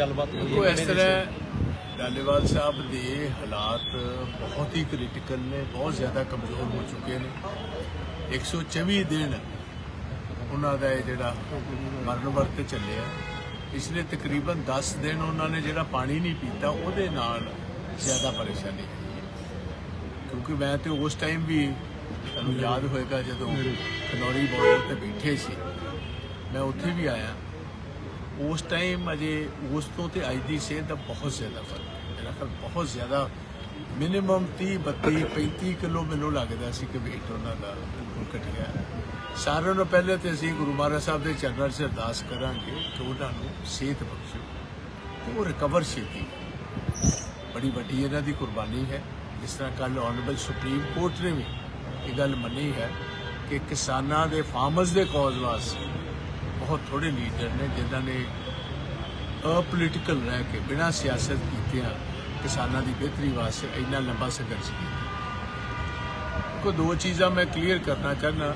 ਗੱਲਬਾਤ ਹੋਈ ਹੈ ਇਸ ਤਰ੍ਹਾਂ ਡਾਲੇਵਾਲ ਸਾਹਿਬ ਦੇ ਹਾਲਾਤ ਬਹੁਤ ਹੀ ਕ੍ਰਿਟੀਕਲ ਨੇ ਬਹੁਤ ਜ਼ਿਆਦਾ ਕਮਜ਼ੋਰ ਹੋ ਚੁੱਕੇ ਨੇ। 124 ਦਿਨ ਉਹਨਾਂ ਦਾ ਇਹ ਜਿਹੜਾ ਮਰਨ ਵਰਤ ਚੱਲਿਆ। ਪਿਛਲੇ ਤਕਰੀਬਨ 10 ਦਿਨ ਉਹਨਾਂ ਨੇ ਜਿਹੜਾ ਪਾਣੀ ਨਹੀਂ ਪੀਤਾ ਉਹਦੇ ਨਾਲ ਜ਼ਿਆਦਾ ਪਰੇਸ਼ਾਨੀ ਕਿਉਂਕਿ ਮੈਂ ਤੇ ਉਸ ਟਾਈਮ ਵੀ ਤੁਹਾਨੂੰ ਯਾਦ ਹੋਏਗਾ ਜਦੋਂ ਖਨੌਰੀ ਬਾਰਡਰ ਤੇ ਬੈਠੇ ਸੀ। ਮੈਂ ਉੱਥੇ ਵੀ ਆਇਆ। ਉਸ ਟਾਈਮ ਅਜੇ ਉਸ ਤੋਂ ਤੇ ਅੱਜ ਦੀ ਸਿਹਤ ਦਾ ਬਹੁਤ ਜ਼ਿਆਦਾ ਫ਼ਰਕ ਹੈ। ਮੇਰਾ ਖਿਆਲ ਬਹੁਤ ਜ਼ਿਆਦਾ ਮਿਨੀਮਮ 30 32 35 ਕਿਲੋ ਮੈਨੂੰ ਲੱਗਦਾ ਸੀ ਕਿ weight ਉਹਨਾਂ ਦਾ ਬਿਲਕੁਲ ਘਟਿਆ ਸਾਰਿਆਂ ਨੂੰ ਪਹਿਲੇ ਤੇ ਅਸੀਂ ਗੁਰੂ ਮਹਾਰਾਜ ਸਾਹਿਬ ਦੇ ਚਰਨਾਂ 'ਚ ਅਰਦਾਸ ਕਰਾਂਗੇ ਕਿ ਉਹਨਾਂ ਨੂੰ ਸਿਹਤ ਬਖਸ਼ੋ ਤੇ ਉਹ ਰਿਕਵਰ ਛੇਤੀ ਬੜੀ ਵੱਡੀ ਇਹਨਾਂ ਦੀ ਕੁਰਬਾਨੀ ਹੈ। ਜਿਸ ਤਰ੍ਹਾਂ ਕੱਲ ਆਨਰੇਬਲ ਸੁਪਰੀਮ ਕੋਰਟ ਨੇ ਵੀ ਇਹ ਗੱਲ ਮੰਨੀ ਹੈ ਕਿ ਕਿਸਾਨਾਂ ਦੇ ਫਾਰਮਰਸ ਦੇ ਕੌਜ਼ ਵਾਸਤੇ ਬਹੁਤ ਥੋੜੇ ਲੀਡਰ ਨੇ ਜਿਨ੍ਹਾਂ ਨੇ ਅਪੋਲੀਟੀਕਲ ਰਹਿ ਕੇ ਬਿਨਾਂ ਸਿਆਸਤ ਕੀਤਿਆਂ ਕਿਸਾਨਾਂ ਦੀ ਬਿਹਤਰੀ ਵਾਸਤੇ ਇੰਨਾ ਲੰਬਾ ਸੰਘਰਸ਼ ਕੀਤਾ। ਕੋ ਦੋ ਚੀਜ਼ਾਂ ਮੈਂ ਕਲੀਅਰ ਕਰਨਾ ਚਾਹਨਾ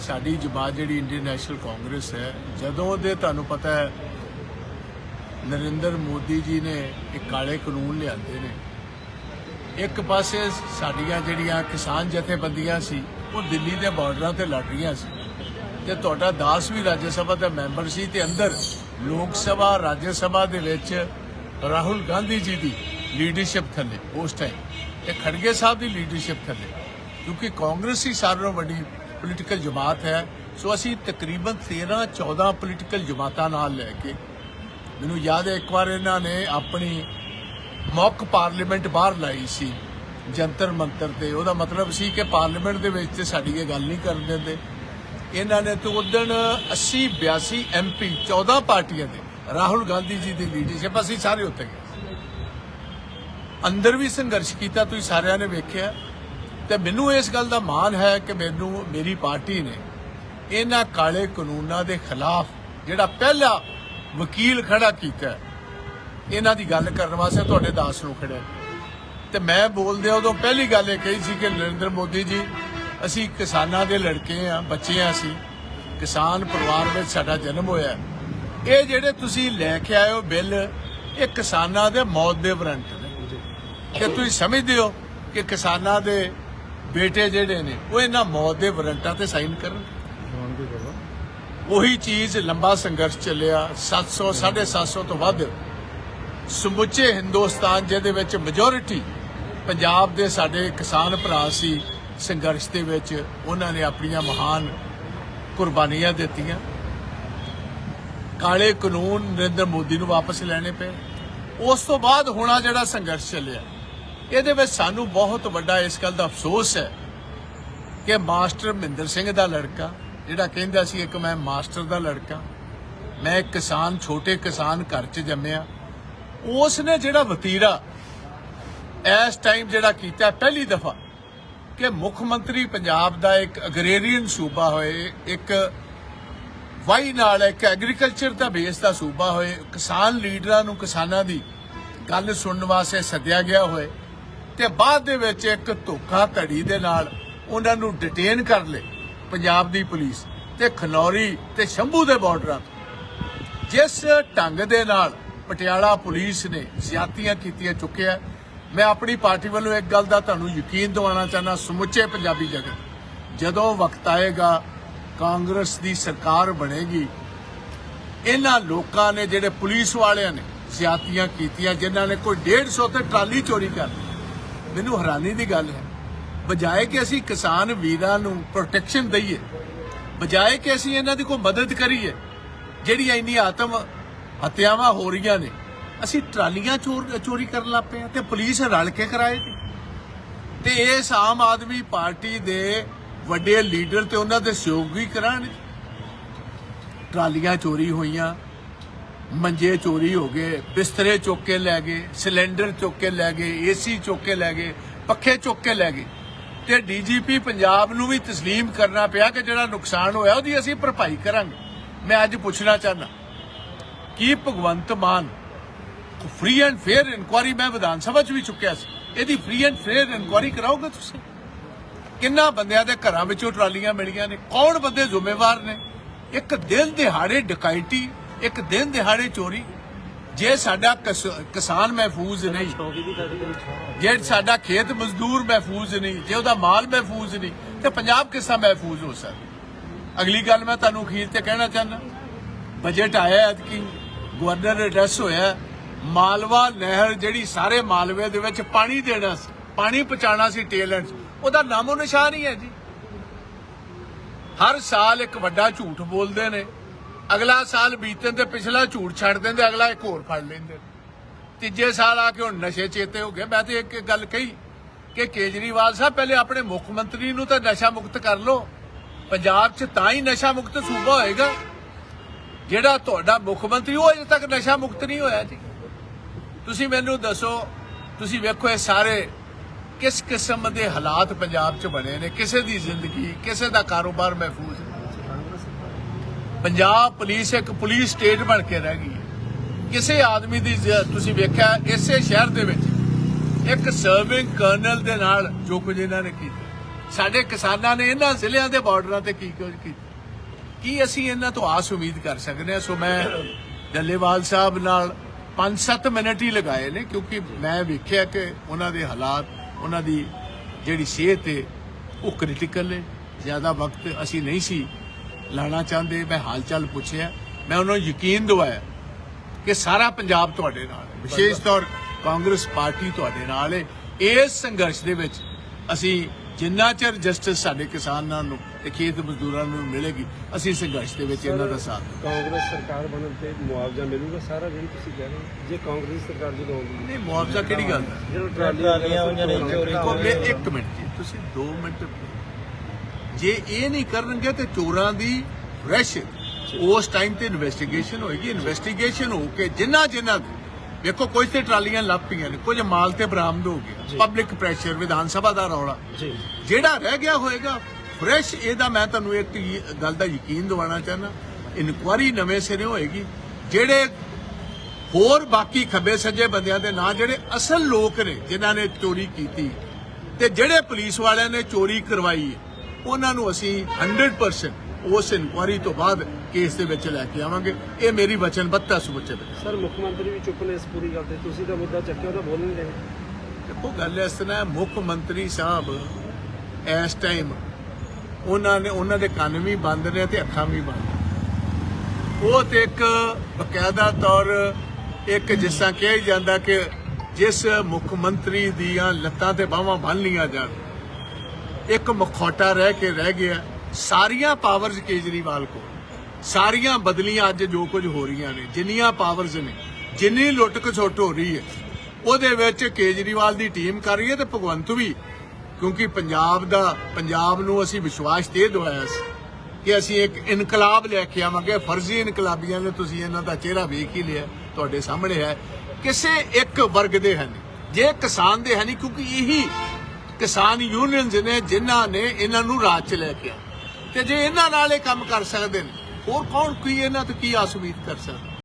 ਸਾਡੀ ਜਮਾਤ ਜਿਹੜੀ ਇੰਡੀਅਨ ਨੈਸ਼ਨਲ ਕਾਂਗਰਸ ਹੈ, ਜਦੋਂ ਦੇ ਤੁਹਾਨੂੰ ਪਤਾ ਹੈ, ਨਰਿੰਦਰ ਮੋਦੀ ਜੀ ਨੇ ਇਹ ਕਾਲੇ ਕਾਨੂੰਨ ਲਿਆਂਦੇ ਨੇ। ਇੱਕ ਪਾਸੇ ਸਾਡੀਆਂ ਜਿਹੜੀਆਂ ਕਿਸਾਨ ਜਥੇਬੰਦੀਆਂ ਸੀ, ਉਹ ਦਿੱਲੀ ਦੇ ਬਾਰਡਰਾਂ ਤੇ ਲੜ ਰਹੀਆਂ ਸੀ। ਤੇ ਤੁਹਾਡਾ ਦਾਸ ਵੀ ਰਾਜ ਸਭਾ ਦਾ ਮੈਂਬਰ ਸੀ ਤੇ ਅੰਦਰ ਲੋਕ ਸਭਾ, ਰਾਜ ਸਭਾ ਦੇ ਵਿੱਚ ਰਾਹੁਲ ਗਾਂਧੀ ਜੀ ਦੀ ਲੀਡਰਸ਼ਿਪ ਥੱਲੇ ਉਸ ਟਾਈਮ ਤੇ ਖੜਗੇ ਸਾਹਿਬ ਦੀ ਲੀਡਰਸ਼ਿਪ ਥੱਲੇ, ਕਿਉਂਕਿ ਕਾਂਗਰਸ ਹੀ ਸਾਰਿਆਂ ਨਾਲੋਂ ਵੱਡੀ ਪੋਲੀਟੀਕਲ ਜਮਾਤ ਹੈ। ਸੋ ਅਸੀਂ ਤਕਰੀਬਨ 13 14 ਪੋਲੀਟੀਕਲ ਜਮਾਤਾਂ ਨਾਲ ਲੈ ਕੇ, ਮੈਨੂੰ ਯਾਦ ਹੈ ਇੱਕ ਵਾਰ ਇਹਨਾਂ ਨੇ ਆਪਣੀ ਮੁੱਖ ਪਾਰਲੀਮੈਂਟ ਬਾਹਰ ਲਾਈ ਸੀ ਜੰਤਰ ਮੰਤਰ ਤੇ। ਉਹਦਾ ਮਤਲਬ ਸੀ ਕਿ ਪਾਰਲੀਮੈਂਟ ਦੇ ਵਿੱਚ ਸਾਡੀ ਇਹ ਗੱਲ ਨਹੀਂ ਕਰਨ ਦਿੰਦੇ। ਇਹਨਾਂ ਨੇ ਤੇ ਉਦਣ 80 82 ਐਮਪੀ 14 ਪਾਰਟੀਆਂ ਦੇ, ਰਾਹੁਲ ਗਾਂਧੀ ਜੀ ਦੀ ਲੀਡਰਸ਼ਿਪ ਅਸੀਂ ਸਾਰੇ ਉੱਤੇ ਗਏ। ਅੰਦਰ ਵੀ ਸੰਘਰਸ਼ ਕੀਤਾ, ਤੁਸੀਂ ਸਾਰਿਆਂ ਨੇ ਵੇਖਿਆ। ਤੇ ਮੈਨੂੰ ਇਸ ਗੱਲ ਦਾ ਮਾਣ ਹੈ ਕਿ ਮੈਨੂੰ, ਮੇਰੀ ਪਾਰਟੀ ਨੇ ਇਹਨਾਂ ਕਾਲੇ ਕਾਨੂੰਨਾਂ ਦੇ ਖਿਲਾਫ ਜਿਹੜਾ ਪਹਿਲਾ ਵਕੀਲ ਖੜਾ ਕੀਤਾ, ਇਹਨਾਂ ਦੀ ਗੱਲ ਕਰਨ ਵਾਸਤੇ ਤੁਹਾਡੇ ਦਾਸ ਨੂੰ ਖੜਿਆ। ਤੇ ਮੈਂ ਬੋਲਦਿਆਂ ਉਦੋਂ ਪਹਿਲੀ ਗੱਲ ਇਹ ਕਹੀ ਸੀ ਕਿ ਨਰਿੰਦਰ ਮੋਦੀ ਜੀ ਅਸੀਂ ਕਿਸਾਨਾਂ ਦੇ ਲੜਕੇ ਆ, ਬੱਚੇ ਆ ਅਸੀਂ। ਕਿਸਾਨ ਪਰਿਵਾਰ ਵਿੱਚ ਸਾਡਾ ਜਨਮ ਹੋਇਆ ਇਹ ਜਿਹੜੇ ਤੁਸੀਂ ਲੈ ਕੇ ਆਏ ਹੋ ਬਿੱਲ, ਇਹ ਕਿਸਾਨਾਂ ਦੇ ਮੌਤ ਦੇ ਵਾਰੰਟ ਨੇ। ਕਿ ਤੁਸੀਂ ਸਮਝਦੇ ਹੋ ਕਿ ਕਿਸਾਨਾਂ ਦੇ ਬੇਟੇ ਜਿਹੜੇ ਨੇ, ਉਹ ਇਹਨਾਂ ਮੌਤ ਦੇ ਵਾਰੰਟਾਂ ਤੇ ਸਾਈਨ ਕਰਨ? ਉਹੀ ਚੀਜ਼ ਲੰਬਾ ਸੰਘਰਸ਼ ਚੱਲਿਆ 700 750 ਤੋਂ ਵੱਧ। ਸਮੁੱਚੇ ਹਿੰਦੁਸਤਾਨ, ਜਿਹਦੇ ਵਿੱਚ ਮੈਜੋਰਿਟੀ ਪੰਜਾਬ ਦੇ ਸਾਡੇ ਕਿਸਾਨ ਭਰਾ ਸੀ ਸੰਘਰਸ਼ ਦੇ ਵਿੱਚ ਉਹਨਾਂ ਨੇ ਆਪਣੀਆਂ ਮਹਾਨ ਕੁਰਬਾਨੀਆਂ ਦਿੱਤੀਆਂ। ਕਾਲੇ ਕਾਨੂੰਨ ਨਰਿੰਦਰ ਮੋਦੀ ਨੂੰ ਵਾਪਸ ਲੈਣੇ ਪਏ। ਉਸ ਤੋਂ ਬਾਅਦ ਹੋਣਾ ਜਿਹੜਾ ਸੰਘਰਸ਼ ਚੱਲਿਆ, ਇਹਦੇ ਵਿੱਚ ਸਾਨੂੰ ਬਹੁਤ ਵੱਡਾ ਇਸ ਗੱਲ ਦਾ ਅਫਸੋਸ ਹੈ ਕਿ ਮਾਸਟਰ ਮਹਿੰਦਰ ਸਿੰਘ ਦਾ ਲੜਕਾ, ਜਿਹੜਾ ਕਹਿੰਦਾ ਸੀ ਇੱਕ ਮੈਂ ਮਾਸਟਰ ਦਾ ਲੜਕਾ, ਮੈਂ ਇੱਕ ਕਿਸਾਨ, ਛੋਟੇ ਕਿਸਾਨ ਘਰ 'ਚ ਜੰਮਿਆ। ਉਸ ਨੇ ਜਿਹੜਾ ਵਤੀਰਾ ਇਸ ਟਾਈਮ ਜਿਹੜਾ ਕੀਤਾ, ਪਹਿਲੀ ਦਫਾ ਕਿ ਮੁੱਖ ਮੰਤਰੀ ਪੰਜਾਬ ਦਾ ਇੱਕ ਅਗਰੇਰੀਅਨ ਸੂਬਾ ਹੋਏ, ਇੱਕ ਵਾਈ ਨਾਲ ਇੱਕ ਐਗਰੀਕਲਚਰ ਦਾ ਬੇਸ ਦਾ ਸੂਬਾ ਹੋਏ, ਕਿਸਾਨ ਲੀਡਰਾਂ ਨੂੰ ਕਿਸਾਨਾਂ ਦੀ ਗੱਲ ਸੁਣਨ ਵਾਸਤੇ ਸੱਦਿਆ ਗਿਆ ਹੋਏ ਤੇ ਬਾਅਦ ਦੇ ਵਿੱਚ ਇੱਕ ਧੋਖਾ ਧੜੀ ਦੇ ਨਾਲ ਉਹਨਾਂ ਨੂੰ ਡਿਟੇਨ ਕਰ ਲੇ ਪੰਜਾਬ ਦੀ ਪੁਲਿਸ ਤੇ ਖਨੌਰੀ ਤੇ ਸ਼ੰਭੂ ਦੇ ਬਾਰਡਰਾਂ ਤੋਂ। ਜਿਸ ਢੰਗ ਦੇ ਨਾਲ ਪਟਿਆਲਾ ਪੁਲਿਸ ਨੇ ਜ਼ਿਆਤੀਆਂ ਕੀਤੀਆਂ ਚੁੱਕਿਆ ਮੈਂ ਆਪਣੀ ਪਾਰਟੀ ਵੱਲੋਂ ਇੱਕ ਗੱਲ ਦਾ ਤੁਹਾਨੂੰ ਯਕੀਨ ਦਿਵਾਉਣਾ ਚਾਹੁੰਦਾ, ਸਮੁੱਚੇ ਪੰਜਾਬੀ ਜਗਤ। ਜਦੋਂ ਵਕਤ ਆਏਗਾ, ਕਾਂਗਰਸ ਦੀ ਸਰਕਾਰ ਬਣੇਗੀ। ਇਹਨਾਂ ਲੋਕਾਂ ਨੇ ਜਿਹੜੇ ਪੁਲਿਸ ਵਾਲਿਆਂ ਨੇ ਜ਼ਿਆਤੀਆਂ ਕੀਤੀਆਂ, ਜਿਨ੍ਹਾਂ ਨੇ ਕੋਈ 150 ਤੇ ਟਰਾਲੀ ਚੋਰੀ ਕਰ ਲਈ। ਮੈਨੂੰ ਹੈਰਾਨੀ ਦੀ ਗੱਲ ਹੈ, ਬਜਾਏ ਕਿ ਅਸੀਂ ਕਿਸਾਨ ਵੀਰਾਂ ਨੂੰ ਪ੍ਰੋਟੈਕਸ਼ਨ ਦਈਏ, ਬਜਾਏ ਕਿ ਅਸੀਂ ਇਹਨਾਂ ਦੀ ਕੋਈ ਮਦਦ ਕਰੀਏ, ਜਿਹੜੀਆਂ ਇੰਨੀ ਆਤਮ ਹੱਤਿਆਵਾਂ ਹੋ ਰਹੀਆਂ ਨੇ ਅਸੀਂ ਟਰਾਲੀਆਂ ਚੋਰ ਚੋਰੀ ਕਰਨ ਲੱਗ ਪਏ ਤੇ ਪੁਲਿਸ ਰਲ ਕੇ ਕਰਾਏ ਨੇ ਤੇ ਇਸ ਆਮ ਆਦਮੀ ਪਾਰਟੀ ਦੇ ਵੱਡੇ ਲੀਡਰ ਤੇ ਉਹਨਾਂ ਦੇ ਸਹਿਯੋਗੀ ਕਰਾਣ ਟਰਾਲੀਆਂ ਚੋਰੀ ਹੋਈਆਂ, ਮੰਜੇ ਚੋਰੀ ਹੋ ਗਏ, ਬਿਸਤਰੇ ਚੁੱਕ ਕੇ ਲੈ ਗਏ, ਸਿਲੰਡਰ ਚੁੱਕ ਕੇ ਲੈ ਗਏ, ਏਸੀ ਚੁੱਕ ਕੇ ਲੈ ਗਏ, ਪੱਖੇ ਚੁੱਕ ਕੇ ਲੈ ਗਏ। ਤੇ ਡੀਜੀਪੀ ਪੰਜਾਬ ਨੂੰ ਵੀ ਤਸਲੀਮ ਕਰਨਾ ਪਿਆ ਕਿ ਜਿਹੜਾ ਨੁਕਸਾਨ ਹੋਇਆ ਉਹਦੀ ਅਸੀਂ ਭਰਪਾਈ ਕਰਾਂਗੇ। ਮੈਂ ਅੱਜ ਪੁੱਛਣਾ ਚਾਹਨਾ ਕੀ Bhagwant Mann free and fair inquiry ਮੈਂ ਵਿਧਾਨ ਸਭਾ 'ਚ ਵੀ ਚੁੱਕਿਆ ਸੀ। ਇਹਦੀ ਫ੍ਰੀ ਐਂਡ ਫੇਅਰ ਇਨਕੁਆਰੀ ਕਰਾਓਗੇ ਤੁਸੀਂ? ਕਿੰਨਾ ਬੰਦਿਆਂ ਦੇ ਘਰਾਂ ਵਿੱਚੋਂ ਟਰਾਲੀਆਂ ਮਿਲੀਆਂ ਨੇ? ਕੌਣ ਬੰਦੇ ਜ਼ਿੰਮੇਵਾਰ ਨੇ? ਇੱਕ ਦਿਨ ਦਿਹਾੜੇ ਡਕੈਤੀ ਇੱਕ ਦਿਨ ਦਿਹਾੜੇ ਚੋਰੀ। ਜੇ ਸਾਡਾ ਕਿਸ- ਕਿਸਾਨ ਮਹਿਫੂਜ਼ ਨਹੀਂ ਜੇ ਸਾਡਾ ਖੇਤ ਮਜ਼ਦੂਰ ਮਹਿਫੂਜ਼ ਨਹੀਂ ਜੇ ਉਹਦਾ ਮਾਲ ਮਹਿਫੂਜ਼ ਨਹੀਂ ਤੇ ਪੰਜਾਬ ਕਿਸ ਮਹਿਫੂਜ਼ ਹੋ ਸਕਦਾ? ਅਗਲੀ ਗੱਲ ਮੈਂ ਤੁਹਾਨੂੰ ਅਖੀਰ ਤੇ ਕਹਿਣਾ ਚਾਹੁੰਦਾ। ਬਜਟ ਆਇਆ ਐਤਕੀ ਗਵਰਨਰ ਐਡਰੈਸ ਹੋਇਆ। ਮਾਲਵਾ ਨਹਿਰ ਜਿਹੜੀ ਸਾਰੇ ਮਾਲਵੇ ਦੇ ਵਿੱਚ ਪਾਣੀ ਦੇਣਾ ਸੀ, ਪਾਣੀ ਪਹੁੰਚਾਉਣਾ ਸੀ ਟੇਲੈਂਟ ਉਹਦਾ ਨਾਮੋ ਨਿਸ਼ਾਨ ਹੀ ਹੈ ਜੀ। ਹਰ ਸਾਲ ਇੱਕ ਵੱਡਾ ਝੂਠ ਬੋਲਦੇ ਨੇ। ਅਗਲਾ ਸਾਲ ਬੀਤਣ ਤੇ ਪਿਛਲਾ ਝੂਠ ਛੱਡ ਦਿੰਦੇ, ਅਗਲਾ ਇੱਕ ਹੋਰ ਫੜ ਲੈਂਦੇ ਨੇ। ਤੀਜੇ ਸਾਲ ਆ ਕੇ ਹੁਣ ਨਸ਼ੇ ਚੇਤੇ ਹੋ ਗਏ। ਮੈਂ ਤੇ ਇੱਕ ਗੱਲ ਕਹੀ ਕਿ ਕੇਜਰੀਵਾਲ ਸਾਹਿਬ, ਪਹਿਲੇ ਆਪਣੇ ਮੁੱਖ ਮੰਤਰੀ ਨੂੰ ਤਾਂ ਨਸ਼ਾ ਮੁਕਤ ਕਰ ਲਓ। ਪੰਜਾਬ 'ਚ ਤਾਂ ਹੀ ਨਸ਼ਾ ਮੁਕਤ ਸੂਬਾ ਹੋਏਗਾ। ਜਿਹੜਾ ਤੁਹਾਡਾ ਮੁੱਖ ਮੰਤਰੀ, ਉਹ ਅਜੇ ਤੱਕ ਨਸ਼ਾ ਮੁਕਤ ਨਹੀਂ ਹੋਇਆ ਜੀ। ਤੁਸੀਂ ਮੈਨੂੰ ਦੱਸੋ, ਤੁਸੀਂ ਵੇਖੋ ਇਹ ਸਾਰੇ ਕਿਸ ਕਿਸਮ ਦੇ ਹਾਲਾਤ ਪੰਜਾਬ 'ਚ ਬਣੇ ਨੇ, ਕਿਸੇ ਦੀ ਜ਼ਿੰਦਗੀ, ਕਿਸੇ ਦਾ ਕਾਰੋਬਾਰ ਮਹਿਫੂਜ਼ ਪੰਜਾਬ ਪੁਲਿਸ ਇੱਕ ਪੁਲਿਸ ਸਟੇਟ ਬਣ ਕੇ ਰਹਿ ਗਈ ਹੈ। ਕਿਸੇ ਆਦਮੀ ਦੀ ਤੁਸੀਂ ਵੇਖਿਆ ਇਸੇ ਸ਼ਹਿਰ ਦੇ ਵਿੱਚ ਇੱਕ ਸਰਵਿੰਗ ਕਰਨਲ ਦੇ ਨਾਲ ਜੋ ਕੁਝ ਇਹਨਾਂ ਨੇ ਕੀਤਾ। ਸਾਡੇ ਕਿਸਾਨਾਂ ਨੇ ਇਹਨਾਂ ਜ਼ਿਲ੍ਹਿਆਂ ਦੇ ਬਾਰਡਰਾਂ ਤੇ ਕੀ ਕੁਝ ਕੀਤਾ। ਕੀ ਅਸੀਂ ਇਹਨਾਂ ਤੋਂ ਆਸ ਉਮੀਦ ਕਰ ਸਕਦੇ ਹਾਂ? ਸੋ ਮੈਂ ਡੱਲੇਵਾਲ ਸਾਹਿਬ ਨਾਲ 5-7 ਮਿੰਟ ਹੀ ਲਗਾਏ ਨੇ, ਕਿਉਂਕਿ ਮੈਂ ਵੇਖਿਆ ਕਿ ਉਹਨਾਂ ਦੇ ਹਾਲਾਤ, ਉਹਨਾਂ ਦੀ ਜਿਹੜੀ ਸਿਹਤ ਹੈ ਉਹ ਕ੍ਰਿਟੀਕਲ ਹੈ ਜ਼ਿਆਦਾ ਵਕਤ ਅਸੀਂ ਨਹੀਂ ਸੀ ਲਾਣਾ ਚਾਹੁੰਦੇ। ਮੈਂ ਹਾਲ ਚਾਲ ਪੁੱਛਿਆ। ਮੈਂ ਉਹਨਾਂ ਨੂੰ ਯਕੀਨ ਦਿਵਾਇਆ ਕਿ ਸਾਰਾ ਪੰਜਾਬ ਤੁਹਾਡੇ ਨਾਲ ਹੈ। ਵਿਸ਼ੇਸ਼ ਤੌਰ ਕਾਂਗਰਸ ਪਾਰਟੀ ਤੁਹਾਡੇ ਨਾਲ ਹੈ। ਇਸ ਸੰਘਰਸ਼ ਦੇ ਵਿੱਚ ਅਸੀਂ ਜਿੰਨਾ ਚਿਰ ਜਸਟਿਸ ਸਾਡੇ ਕਿਸਾਨਾਂ ਨੂੰ ਤੇ ਖੇਤ ਮਜ਼ਦੂਰਾਂ ਨੂੰ ਮਿਲੇਗੀ ਅਸੀਂ ਸੰਘਰਸ਼ ਦੇ ਵਿੱਚ ਇਹਨਾਂ ਦਾ ਸਾਥ। ਕਾਂਗਰਸ ਸਰਕਾਰ ਬਣਨ ਤੇ ਮੁਆਵਜ਼ਾ ਮਿਲੂਗਾ? ਸਾਰਾ ਜਿਹੜੀ ਤੁਸੀਂ ਕਹਿ ਰਹੇ ਹੋ। ਜੇ ਕਾਂਗਰਸ ਸਰਕਾਰ ਜਦੋਂ ਆਉਂਦੀ ਨਹੀਂ ਮੁਆਵਜ਼ਾ ਕਿਹੜੀ ਗੱਲ ਹੈ? ਜਿਹੜਾ ਟਰਾਲੀਆਂ ਹੋਈਆਂ ਨੇ ਚੋਰੀ ਇੱਕ ਮਿੰਟ ਜੀ ਤੁਸੀਂ 2 ਮਿੰਟ ਜੇ ਇਹ ਨਹੀਂ ਕਰਨਗੇ ਤੇ ਚੋਰਾਂ ਦੀ ਫਰੈਸ਼ ਉਸ ਟਾਈਮ ਤੇ ਇਨਵੈਸਟੀਗੇਸ਼ਨ ਹੋਏਗੀ। ਇਨਵੈਸਟੀਗੇਸ਼ਨ ਹੋ ਕੇ ਜਿੰਨਾ ਜਿੰਨਾ ਦੇਖੋ ਕੁਝ ਤੇ ਟਰਾਲੀਆਂ ਲੱਭ ਪਈਆਂ ਨੇ ਕੁਝ ਮਾਲ ਤੇ ਬਰਾਮਦ ਹੋ ਗਿਆ ਪਬਲਿਕ ਪ੍ਰੈਸ਼ਰ ਵਿਧਾਨ ਸਭਾ ਦਾ ਰੌਲਾ। ਜਿਹੜਾ ਰਹਿ ਗਿਆ ਹੋਏਗਾ ਫਰੈਸ਼ ਇਹਦਾ ਮੈਂ ਤੁਹਾਨੂੰ ਇੱਕ ਗੱਲ ਦਾ ਯਕੀਨ ਦਿਵਾਉਣਾ ਚਾਹੁੰਦਾ ਇਨਕੁਆਰੀ ਨਵੇਂ ਸਿਰੇ ਹੋਏਗੀ ਜਿਹੜੇ ਹੋਰ ਬਾਕੀ ਖੱਬੇ ਸੱਜੇ ਬੰਦਿਆਂ ਦੇ ਨਾਂ ਜਿਹੜੇ ਅਸਲ ਲੋਕ ਨੇ ਜਿਨ੍ਹਾਂ ਨੇ ਚੋਰੀ ਕੀਤੀ ਤੇ ਜਿਹੜੇ ਪੁਲਿਸ ਵਾਲਿਆਂ ਨੇ ਚੋਰੀ ਕਰਵਾਈ ਉਹਨਾਂ ਨੂੰ ਅਸੀਂ 100% ਉਸ ਇਨਕੁਆਰੀ ਤੋਂ ਬਾਅਦ ਕੇਸ ਦੇ ਵਿੱਚ ਲੈ ਕੇ ਆਵਾਂਗੇ। ਇਹ ਮੇਰੀ ਵਚਨਬੱਧਤਾ ਸੁਬਚੇ ਵਿੱਚ ਸਰ ਮੁੱਖ ਮੰਤਰੀ ਵੀ ਚੁੱਪ ਨੇ ਇਸ ਪੂਰੀ ਗੱਲ ਤੇ। ਤੁਸੀਂ ਤਾਂ ਮੁੱਦਾ ਚੱਕਿਆ ਉਹਦਾ ਬੋਲ ਨਹੀਂ ਰਹੇ। ਦੇਖੋ ਗੱਲ ਇਸ ਤਰ੍ਹਾਂ ਮੁੱਖ ਮੰਤਰੀ ਸਾਹਿਬ ਇਸ ਟਾਈਮ ਉਹਨਾਂ ਨੇ ਉਹਨਾਂ ਦੇ ਕੰਨ ਵੀ ਬੰਦ ਨੇ ਤੇ ਅੱਖਾਂ ਵੀ ਬੰਦ ਉਹ ਤੇ ਇੱਕ ਬਕਾਇਦਾ ਤੌਰ ਇੱਕ ਜਿਸ ਤਰ੍ਹਾਂ ਕਿਹਾ ਜਾਂਦਾ ਕਿ ਜਿਸ ਮੁੱਖ ਮੰਤਰੀ ਦੀਆਂ ਲੱਤਾਂ ਤੇ ਬਾਹਾਂ ਬੰਨ ਲੀਆਂ ਜਾਣ ਇੱਕ ਮਖੌਟਾ ਰਹਿ ਕੇ ਰਹਿ ਗਿਆ। ਸਾਰੀਆਂ ਪਾਵਰਸ ਕੇਜਰੀਵਾਲ ਕੋਲ। ਸਾਰੀਆਂ ਬਦਲੀਆਂ ਅੱਜ ਜੋ ਕੁਝ ਹੋ ਰਹੀਆਂ ਨੇ, ਜਿੰਨੀਆਂ ਪਾਵਰਸ ਨੇ, ਜਿੰਨੀ ਲੁੱਟ ਖਸੁੱਟ ਹੋ ਰਹੀ ਹੈ, ਉਹਦੇ ਵਿੱਚ ਕੇਜਰੀਵਾਲ ਦੀ ਟੀਮ ਕਰ ਰਹੀ ਹੈ ਤੇ ਭਗਵੰਤ ਵੀ, ਕਿਉਂਕਿ ਪੰਜਾਬ ਦਾ, ਪੰਜਾਬ ਨੂੰ ਅਸੀਂ ਵਿਸ਼ਵਾਸ ਦੇ ਦਵਾਇਆ ਸੀ ਕਿ ਅਸੀਂ ਇੱਕ ਇਨਕਲਾਬ ਲੈ ਕੇ ਆਵਾਂਗੇ, ਫਰਜ਼ੀ ਇਨਕਲਾਬੀਆਂ ਨੇ, ਤੁਸੀਂ ਇਹਨਾਂ ਦਾ ਚਿਹਰਾ ਵੇਖ ਹੀ ਲਿਆ, ਤੁਹਾਡੇ ਸਾਹਮਣੇ ਹੈ। ਕਿਸੇ ਇੱਕ ਵਰਗ ਦੇ ਹਨ ਜੇ ਕਿਸਾਨ ਦੇ ਹਨ ਕਿਉਂਕਿ ਇਹੀ ਕਿਸਾਨ ਯੂਨੀਅਨਸ ਨੇ, ਜਿਨ੍ਹਾਂ ਨੇ ਇਹਨਾਂ ਨੂੰ ਰਾਜ ਚ ਲੈ ਕੇ ਆ ਤੇ ਜੇ ਇਹਨਾਂ ਨਾਲ ਇਹ ਕੰਮ ਕਰ ਸਕਦੇ ਨੇ, ਹੋਰ ਕੌਣ ਕੀ ਇਹਨਾਂ ਤੋਂ ਕੀ ਆਸ ਉਮੀਦ ਕਰ ਸਕਦਾ?